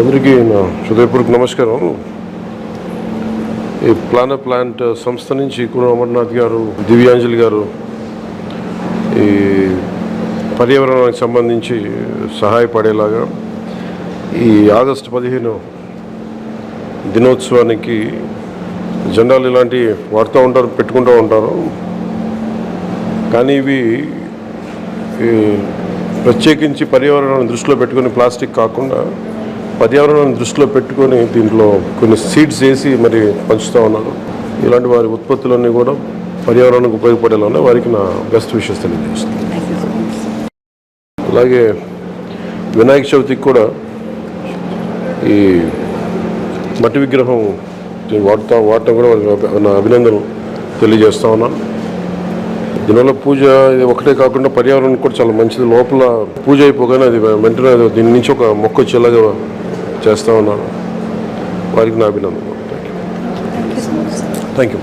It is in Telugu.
అందరికీ నా హృదయపూర్వక నమస్కారం. ఈ ప్లాన్ ప్లాంట్ సంస్థ నుంచి కురు అమర్నాథ్ గారు దివ్యాంజలి గారు ఈ పర్యావరణానికి సంబంధించి సహాయపడేలాగా ఈ ఆగస్టు పదిహేను దినోత్సవానికి జెండాలు ఇలాంటివి వాడుతూ ఉంటారు పెట్టుకుంటూ ఉంటారు. కానీ ఇవి ఈ ప్రత్యేకించి పర్యావరణాన్ని దృష్టిలో పెట్టుకుని ప్లాస్టిక్ కాకుండా పర్యావరణాన్ని దృష్టిలో పెట్టుకొని దీంట్లో కొన్ని సీడ్స్ వేసి మరి పంచుతూ ఉన్నారు ఇలాంటి వారి ఉత్పత్తులన్నీ కూడా పర్యావరణానికి ఉపయోగపడేలా ఉన్నాయి. వారికి నా బెస్ట్ విషెస్ తెలియజేస్తుంది అలాగే వినాయక చవితికి కూడా ఈ మట్టి విగ్రహం వాడుతా వాడటం కూడా వారికి నా అభినందనలు తెలియజేస్తా ఉన్నాను. దీనివల్ల పూజ ఇది ఒకటే కాకుండా పర్యావరణం కూడా చాలా మంచిది. లోపల పూజ అయిపోగానే అది వెంటనే దీని నుంచి ఒక మొక్క వచ్చేలాగా చేస్తూ ఉన్నారు వారికి నా అభినందనలు. Thank you